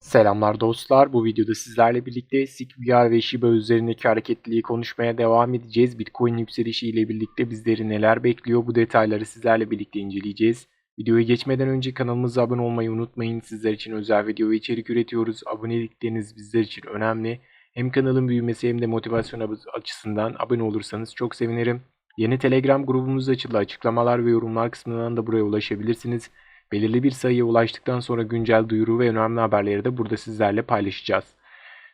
Selamlar dostlar. Bu videoda sizlerle birlikte SIGVR ve Shiba üzerindeki hareketliliği konuşmaya devam edeceğiz. Bitcoin yükselişi ile birlikte bizleri neler bekliyor bu detayları sizlerle birlikte inceleyeceğiz. Videoya geçmeden önce kanalımıza abone olmayı unutmayın. Sizler için özel video ve içerik üretiyoruz. Abonelikleriniz bizler için önemli. Hem kanalın büyümesi hem de motivasyon açısından abone olursanız çok sevinirim. Yeni Telegram grubumuz açıldı. Açıklamalar ve yorumlar kısmından da buraya ulaşabilirsiniz. Belirli bir sayıya ulaştıktan sonra güncel duyuru ve önemli haberleri de burada sizlerle paylaşacağız.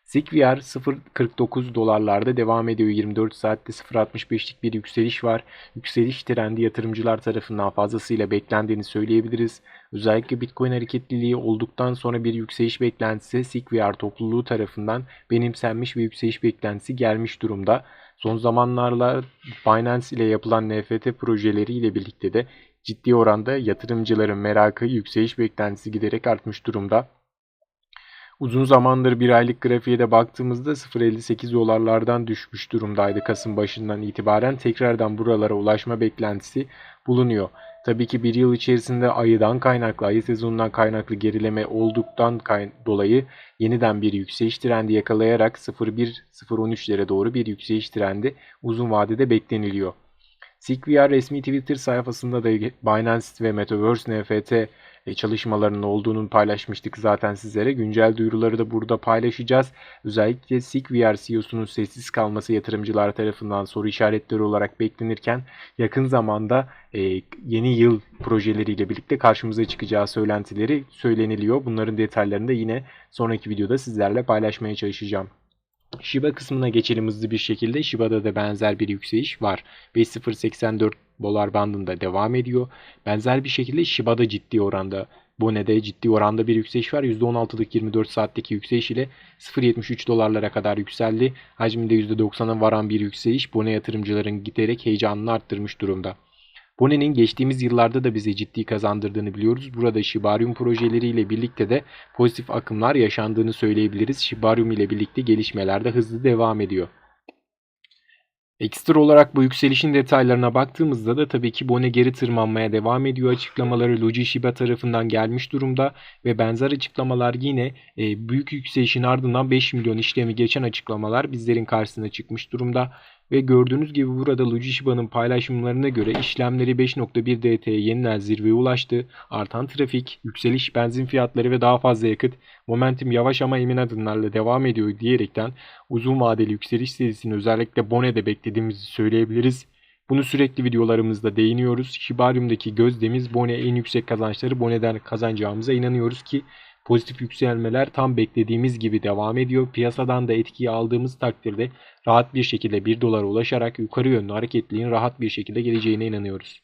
SIGVR 0.49 dolarlarda devam ediyor. 24 saatte 0.65'lik bir yükseliş var. Yükseliş trendi yatırımcılar tarafından fazlasıyla beklendiğini söyleyebiliriz. Özellikle Bitcoin hareketliliği olduktan sonra bir yükseliş beklentisi SIGVR topluluğu tarafından benimsenmiş ve yükseliş beklentisi gelmiş durumda. Son zamanlarla Binance ile yapılan NFT projeleri ile birlikte de ciddi oranda yatırımcıların merakı, yükseliş beklentisi giderek artmış durumda. Uzun zamandır bir aylık grafiğe de baktığımızda 0.58 dolarlardan düşmüş durumdaydı Kasım başından itibaren. Tekrardan buralara ulaşma beklentisi bulunuyor. Tabii ki bir yıl içerisinde ayıdan kaynaklı, ayı sezonundan kaynaklı gerileme olduktan dolayı yeniden bir yükseliş trendi yakalayarak 0.1-0.13'lere doğru bir yükseliş trendi uzun vadede bekleniliyor. SigVR resmi Twitter sayfasında da Binance ve Metaverse NFT e, çalışmalarının olduğunu paylaşmıştık zaten sizlere. Güncel duyuruları da burada paylaşacağız. Özellikle SigVR CEO'sunun sessiz kalması yatırımcılar tarafından soru işaretleri olarak beklenirken yakın zamanda e, yeni yıl projeleriyle birlikte karşımıza çıkacağı söylentileri söyleniliyor. Bunların detaylarını da yine sonraki videoda sizlerle paylaşmaya çalışacağım. Shiba kısmına geçelim hızlı bir şekilde. Shiba'da da benzer bir yükseliş var. 5.084 dolar bandında devam ediyor. Benzer bir şekilde Shiba'da ciddi oranda Bone'de ciddi oranda bir yükseliş var. %16'lık 24 saatteki yükseliş ile 0.73 dolarlara kadar yükseldi. Hacminde %90'a varan bir yükseliş Bone yatırımcıların giderek heyecanını arttırmış durumda. Bone'nin geçtiğimiz yıllarda da bize ciddi kazandırdığını biliyoruz. Burada Shibarium projeleriyle birlikte de pozitif akımlar yaşandığını söyleyebiliriz. Shibarium ile birlikte gelişmeler de hızlı devam ediyor. Ekstra olarak bu yükselişin detaylarına baktığımızda da tabii ki Bone geri tırmanmaya devam ediyor. Açıklamaları Luigi Shiba tarafından gelmiş durumda ve benzer açıklamalar yine e, büyük yükselişin ardından 5 milyon işlemi geçen açıklamalar bizlerin karşısına çıkmış durumda. Ve gördüğünüz gibi burada Luigi Shiba'nın paylaşımlarına göre işlemleri 5.1 DT'ye yeniden zirveye ulaştı. Artan trafik, yükseliş benzin fiyatları ve daha fazla yakıt, momentum yavaş ama emin adımlarla devam ediyor diyerekten uzun vadeli yükseliş serisini özellikle Bone'de beklediğimizi söyleyebiliriz. Bunu sürekli videolarımızda değiniyoruz. Shibarium'daki gözdemiz Bone en yüksek kazançları Bone'den kazanacağımıza inanıyoruz ki Pozitif yükselmeler tam beklediğimiz gibi devam ediyor. Piyasadan da etkiyi aldığımız takdirde rahat bir şekilde 1 dolara ulaşarak yukarı yönlü hareketliliğin rahat bir şekilde geleceğine inanıyoruz.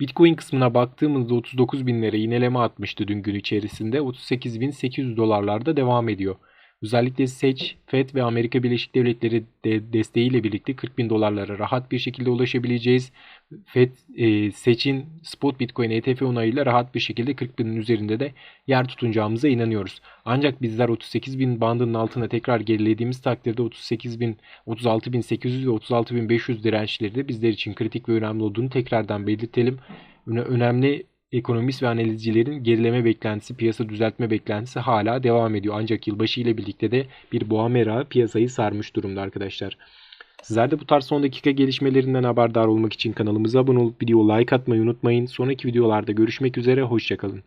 Bitcoin kısmına baktığımızda 39 binlere ineleme atmıştı dün gün içerisinde. 38.800 dolarlarda devam ediyor. Özellikle SEC, FED ve Amerika Birleşik Devletleri de desteğiyle birlikte 40 bin dolarlara rahat bir şekilde ulaşabileceğiz. FED e, SEC'in spot Bitcoin ETF onayıyla rahat bir şekilde 40 binin üzerinde de yer tutunacağımıza inanıyoruz. Ancak bizler 38 bin bandının altına tekrar gerilediğimiz takdirde 38 bin, 36 bin 800 ve 36 bin 500 dirençleri de bizler için kritik ve önemli olduğunu tekrardan belirtelim. Önemli ekonomist ve analizcilerin gerileme beklentisi, piyasa düzeltme beklentisi hala devam ediyor. Ancak yılbaşı ile birlikte de bir boğa merağı piyasayı sarmış durumda arkadaşlar. Sizler de bu tarz son dakika gelişmelerinden haberdar olmak için kanalımıza abone olup video like atmayı unutmayın. Sonraki videolarda görüşmek üzere, hoşçakalın.